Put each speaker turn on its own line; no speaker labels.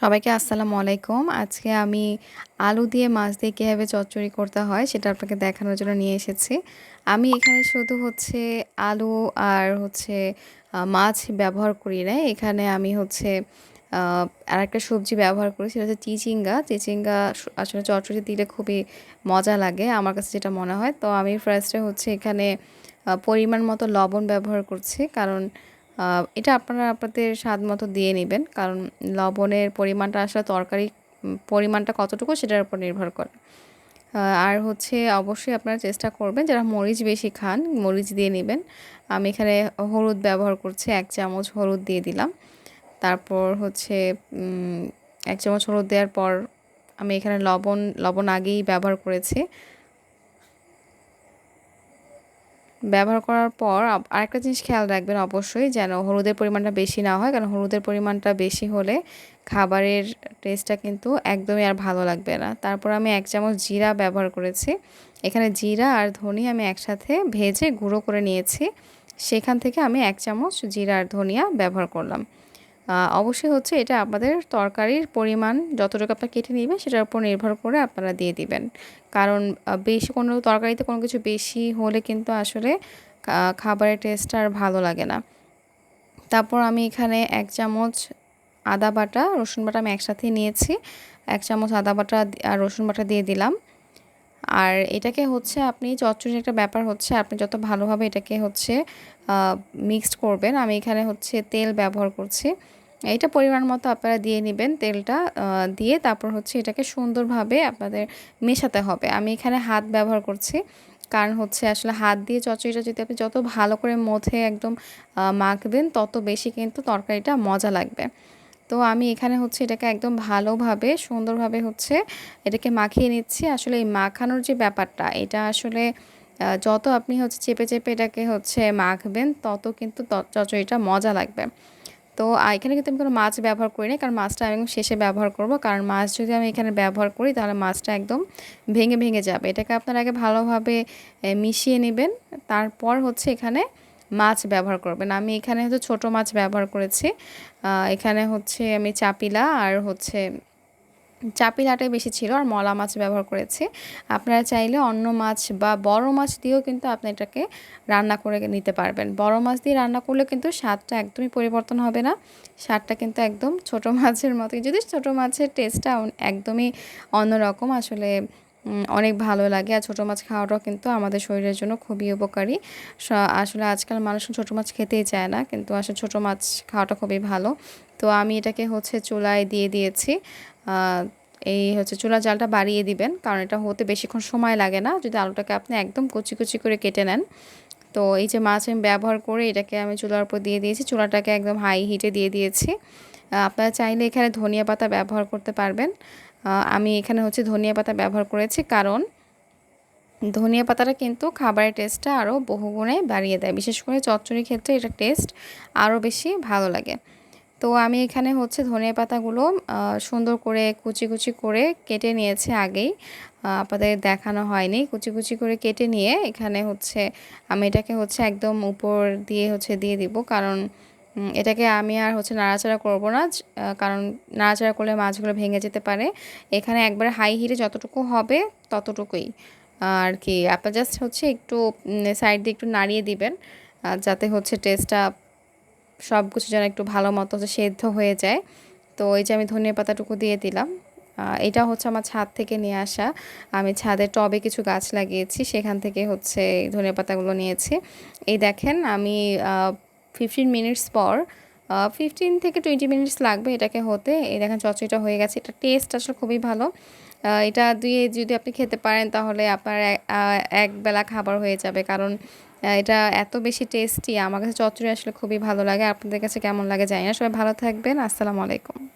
সবাইকে আসসালামু আলাইকুম। আজকে আমি আলু দিয়ে মাছ দিয়ে কীভাবে চচ্চড়ি করতে হয় সেটা আপনাকে দেখানোর জন্য নিয়ে এসেছি। আমি এখানে শুধু হচ্ছে আলু আর হচ্ছে মাছ ব্যবহার করি না। এখানে আমি হচ্ছে আর একটা সবজি ব্যবহার করি, সেটা হচ্ছে চিচিঙ্গা। চিচিঙ্গা আসলে চচ্চড়ি দিলে খুবই মজা লাগে, আমার কাছে যেটা মনে হয়। তো আমি ফার্স্টে হচ্ছে এখানে পরিমাণ মতো লবণ ব্যবহার করছি। কারণ এটা আপনারা আপনাদের স্বাদ মতো দিয়ে নেবেন। কারণ লবণের পরিমাণটা আসলে তরকারি পরিমাণটা কতটুকু সেটার উপর নির্ভর করে। আর হচ্ছে অবশ্যই আপনারা চেষ্টা করবেন যারা মরিচ বেশি খান, মরিচ দিয়ে নেবেন। আমি এখানে হলুদ ব্যবহার করছি, এক চামচ হলুদ দিয়ে দিলাম। তারপর হচ্ছে এক চামচ হলুদ দেওয়ার পর আমি এখানে লবণ লবণ আগেই ব্যবহার করেছি। ব্যবহার করার পর আরেকটা জিনিস খেয়াল রাখবেন অবশ্যই যেন হলুদের পরিমাণটা বেশি না হয়, কারণ হলুদের পরিমাণটা বেশি হলে খাবারের টেস্টটা কিন্তু একদমই আর ভালো লাগবে না। তারপর আমি এক চামচ জিরা ব্যবহার করেছি। এখানে জিরা আর ধনিয়া আমি একসাথে ভেজে গুঁড়ো করে নিয়েছি। সেখান থেকে আমি এক চামচ জিরা আর ধনিয়া ব্যবহার করলাম। অবশ্যই হচ্ছে এটা আপনাদের তরকারির পরিমাণ যতটুকু আপনার কেটে নেবেন, সেটার উপর নির্ভর করে আপনারা দিয়ে দিবেন। কারণ বেশি কোনো তরকারিতে কোনো কিছু বেশি হলে কিন্তু আসলে খাবারের টেস্ট আর ভালো লাগে না। তারপর আমি এখানে এক চামচ আদা বাটা, রসুন বাটা আমি একসাথেই নিয়েছি। এক চামচ আদা বাটা আর রসুন বাটা দিয়ে দিলাম। আর এটাকে হচ্ছে আপনি চচ্চড়ির একটা ব্যাপার হচ্ছে, আপনি যত ভালোভাবে এটাকে হচ্ছে মিক্সড করবেন, আমি এখানে হচ্ছে তেল ব্যবহার করছি। এটা পরিমাণ মতো আপনারা দিয়ে নেবেন তেলটা দিয়ে তারপর হচ্ছে এটাকে সুন্দরভাবে আপনাদের মেশাতে হবে। আমি এখানে হাত ব্যবহার করছি, কারণ হচ্ছে আসলে হাত দিয়ে চচড়িটা যদি আপনি যত ভালো করে মথে একদম মাখবেন, তত বেশি কিন্তু তরকারিটা মজা লাগবে। তো আমি এখানে হচ্ছে এটাকে একদম ভালোভাবে, সুন্দরভাবে হচ্ছে এটাকে মাখিয়ে নিচ্ছি। আসলে এই মাখানোর যে ব্যাপারটা, এটা আসলে যত আপনি হচ্ছে চেপে চেপে এটাকে হচ্ছে মাখবেন, তত কিন্তু চচড়িটা মজা লাগবে। তো এখানে কিন্তু আমি কোনো মাছ ব্যবহার করি না কারণ মাছটা আমি শেষে ব্যবহার করব। কারণ মাছ যদি আমি এখানে ব্যবহার করি, তাহলে মাছটা একদম ভেঙে ভেঙে যাবে। এটাকে আপনারা আগে ভালোভাবে মিশিয়ে নেবেন। তারপর হচ্ছে এখানে মাছ ব্যবহার করবেন। আমি এখানে হচ্ছে ছোট মাছ ব্যবহার করেছি। এখানে হচ্ছে আমি চাপিলা আর হচ্ছে চাপিলাটাই বেশি ছিল আর মলা মাছ ব্যবহার করেছি। আপনারা চাইলে অন্য মাছ বা বড় মাছ দিয়েও কিন্তু আপনি এটাকে রান্না করে নিতে পারবেন। বড় মাছ দিয়ে রান্না করলে কিন্তু স্বাদটা একদমই পরিবর্তন হবে না। স্বাদটা কিন্তু একদম ছোট মাছের মতোই। যদি ছোট মাছের টেস্টটা একদমই অন্যরকম, আসলে অনেক ভালো লাগে। আর ছোটো মাছ খাওয়াটাও কিন্তু আমাদের শরীরের জন্য খুবই উপকারী। আসলে আজকাল মানুষ ছোটো মাছ খেতেই চায় না, কিন্তু আসলে ছোটো মাছ খাওয়াটা খুবই ভালো। তো আমি এটাকে হচ্ছে চুলায় দিয়ে দিয়েছি। এই হচ্ছে চুলা জালটা বাড়িয়ে দিবেন, কারণ এটা হতে বেশিক্ষণ সময় লাগে না। যদি আলুটাকে আপনি একদম কুচি কুচি করে কেটে নেন। তো এই যে মাছ আমি ব্যবহার করে এটাকে আমি চুলার উপর দিয়ে দিয়েছি। চুলাটাকে একদম হাই হিটে দিয়ে দিয়েছি। আপনারা চাইলে এখানে ধনিয়া পাতা ব্যবহার করতে পারবেন। আমি এখানে হচ্ছে ধনিয়া পাতা ব্যবহার করেছি কারণ ধনিয়া পাতাটা কিন্তু খাবারের টেস্টটা আরও বহুগুণে বাড়িয়ে দেয়। বিশেষ করে চচ্চড়ির ক্ষেত্রে এটা টেস্ট আরও বেশি ভালো লাগে। তো আমি এখানে হচ্ছে ধনিয়া পাতাগুলো সুন্দর করে কুচি কুচি করে কেটে নিয়েছে আগেই। আপনাদের দেখানো হয়নি। কুচি কুচি করে কেটে নিয়ে এখানে হচ্ছে আমি এটাকে হচ্ছে একদম উপর দিয়ে হচ্ছে দিয়ে দিব। কারণ এটাকে আমি আর হচ্ছে নাড়াচাড়া করব না কারণ নাড়াচাড়া করলে মাছগুলো ভেঙে যেতে পারে। এখানে একবারে হাই হিটে যতটুকু হবে ততটুকুই। আর কি, আপনার জাস্ট হচ্ছে একটু সাইড দিয়ে একটু নাড়িয়ে দিবেন যাতে হচ্ছে টেস্টটা সব কিছু যেন একটু ভালো মতো হচ্ছে সেদ্ধ হয়ে যায়। তো এই যে আমি ধনিয়া পাতাটুকু দিয়ে দিলাম এটা হচ্ছে আমার ছাদ থেকে নিয়ে আসা। আমি ছাদে টবে কিছু গাছ লাগিয়েছি, সেখান থেকে হচ্ছে ধনিয়া পাতাগুলো নিয়েছি। এই দেখেন আমি ফিফটিন মিনিটস পর ফিফটিন থেকে টোয়েন্টি মিনিটস লাগবে এটাকে হতে। এই দেখেন চচড়িটা হয়ে গেছে, এটা টেস্ট আসলে খুবই ভালো। এটা দিয়ে যদি আপনি খেতে পারেন তাহলে আপনার এক বেলা খাবার হয়ে যাবে। কারণ এটা এত বেশি টেস্টি আমার কাছে চচড়ি আসলে খুবই ভালো লাগে। আপনাদের কাছে কেমন লাগে জানি না। সবাই ভালো থাকবেন। আসসালামু আলাইকুম।